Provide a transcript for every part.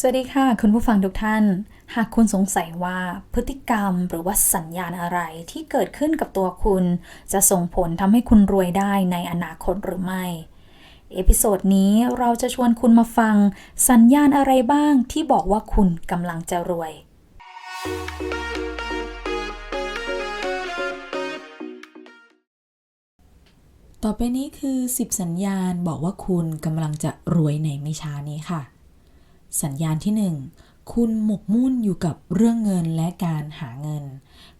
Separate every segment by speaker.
Speaker 1: สวัสดีค่ะ คุณผู้ฟังทุกท่าน หากคุณสงสัยว่าพฤติกรรมหรือว่าสัญญาณอะไรที่เกิดขึ้นกับตัวคุณ จะส่งผลทำให้คุณรวยได้ในอนาคตหรือไม่ เอพิโซดนี้เราจะชวนคุณมาฟัง สัญญาณอะไรบ้างที่บอกว่าคุณกำลังจะรวย
Speaker 2: ต่อไปนี้คือ 10 สัญญาณบอกว่าคุณกำลังจะรวยในไม่ช้านี้ค่ะ สัญญาณที่ 1 คุณหมกมุ่นอยู่กับเรื่องเงินและการหาเงิน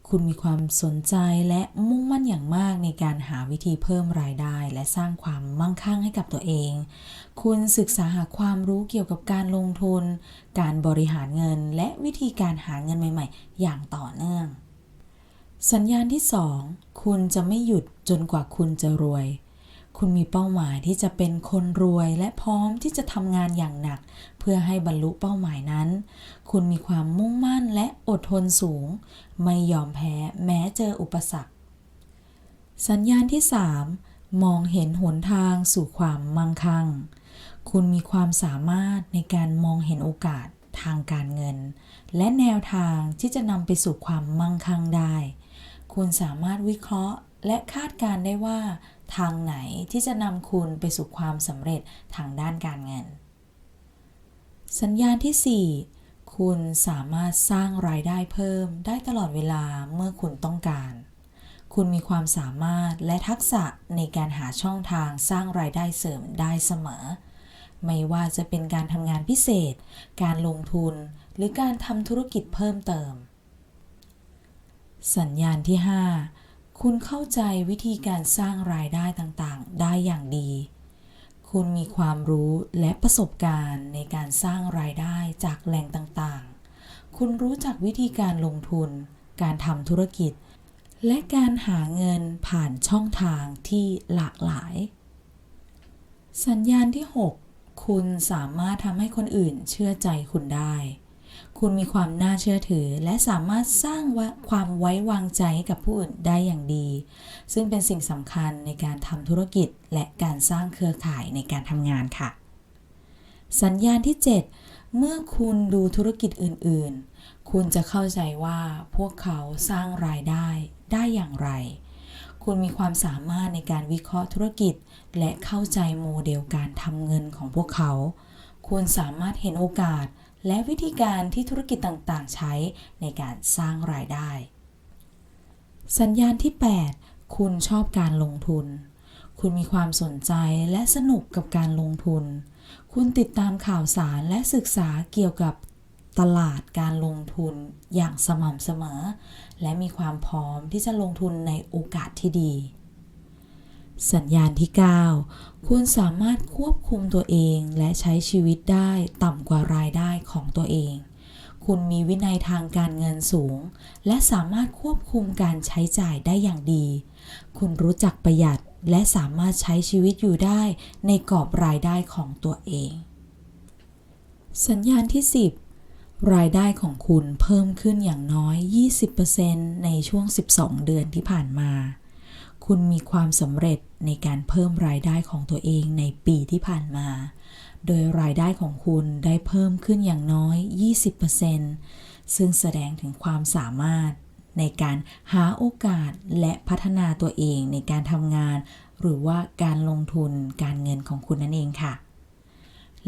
Speaker 2: คุณมีความสนใจและมุ่งมั่นอย่างมากในการหาวิธีเพิ่มรายได้ และสร้างความมั่งคั่งให้กับตัวเอง คุณศึกษาหาความรู้เกี่ยวกับการลงทุน การบริหารเงิน และวิธีการหาเงินใหม่ ๆ อย่างต่อเนื่อง สัญญาณที่ 2 คุณจะไม่หยุดจนกว่าคุณจะรวย คุณมีเป้าหมายที่จะเป็นคนรวยและพร้อมที่จะทำงานอย่างหนัก เพื่อให้บรรลุเป้าหมายนั้น คุณมีความมุ่งมั่นและอดทนสูง ไม่ยอมแพ้แม้เจออุปสรรค สัญญาณที่ 3 มองเห็นหนทางสู่ความมั่งคั่ง คุณมีความสามารถในการมองเห็นโอกาสทางการเงิน และแนวทางที่จะนำไปสู่ความมั่งคั่งได้ คุณสามารถวิเคราะห์และคาดการณ์ได้ว่า ทางไหนที่จะนำคุณไปสู่ความสำเร็จทางด้านการเงิน สัญญาณที่ 4 คุณสามารถสร้างรายได้เพิ่มได้ตลอดเวลาเมื่อคุณต้องการ คุณมีความสามารถและทักษะในการหาช่องทางสร้างรายได้เสริมได้เสมอ ไม่ว่าจะเป็นการทำงานพิเศษ การลงทุน หรือการทำธุรกิจเพิ่มเติม สัญญาณที่ 5 คุณเข้าใจวิธีการสร้างรายได้ต่างๆ ได้อย่างดี คุณมีความรู้และประสบการณ์ในการสร้างรายได้จากแหล่งต่างๆ คุณรู้จักวิธีการลงทุน การทำธุรกิจ และการหาเงินผ่านช่องทางที่หลากหลาย สัญญาณที่ 6 คุณสามารถทำให้คนอื่นเชื่อใจคุณได้ คุณมีความน่าเชื่อถือ และสามารถสร้างความไว้วางใจให้กับผู้อื่นได้อย่างดี ซึ่งเป็นสิ่งสำคัญในการทำธุรกิจ และการสร้างเครือข่ายในการทำงานค่ะ สัญญาณที่ 7 เมื่อคุณดูธุรกิจอื่น ๆ คุณจะเข้าใจว่าพวกเขาสร้างรายได้ได้อย่างไร คุณมีความสามารถในการวิเคราะห์ธุรกิจ และเข้าใจโมเดลการทำเงินของพวกเขา คุณสามารถเห็นโอกาส และวิธีการที่ธุรกิจต่างๆ ใช้ในการสร้างรายได้ สัญญาณที่ 8 คุณชอบการลงทุน คุณมีความสนใจและสนุกกับการลงทุน คุณติดตามข่าวสารและศึกษาเกี่ยวกับตลาดการลงทุนอย่างสม่ำเสมอ และมีความพร้อมที่จะลงทุนในโอกาสที่ดี สัญญาณที่ 9 คุณสามารถควบคุมตัวเองและใช้ชีวิตได้ต่ำกว่ารายได้ของตัวเอง คุณมีวินัยทางการเงินสูง และสามารถควบคุมการใช้จ่ายได้อย่างดี คุณรู้จักประหยัดและสามารถใช้ชีวิตอยู่ได้ในกรอบรายได้ของตัวเอง สัญญาณที่ 10 รายได้ของคุณเพิ่มขึ้นอย่างน้อย 20%ในช่วง 12 เดือนที่ผ่านมา คุณมีความสำเร็จ ในการเพิ่มรายได้ของตัวเองในปีที่ผ่านมา โดยรายได้ของคุณได้เพิ่มขึ้นอย่างน้อย 20%ซึ่งแสดงถึงความสามารถในการหาโอกาสและพัฒนาตัวเองในการทำงาน หรือว่าการลงทุนการเงินของคุณนั่นเองค่ะ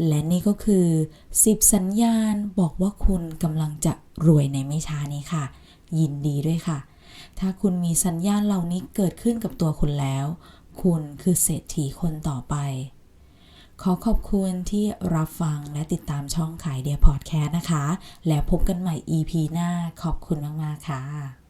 Speaker 2: และนี่ก็คือ 10 สัญญาณบอกว่าคุณกำลังจะรวยในไม่ช้านี้ค่ะ ยินดีด้วยค่ะ ถ้าคุณมีสัญญาณเหล่านี้เกิดขึ้นกับตัวคุณแล้ว คุณคือเศรษฐีคนต่อไป ขอขอบคุณที่รับฟังและติดตามช่องขายเดียพอดแคสต์นะคะ แล้วพบกันใหม่ EP หน้าขอบคุณมาก ๆ ค่ะ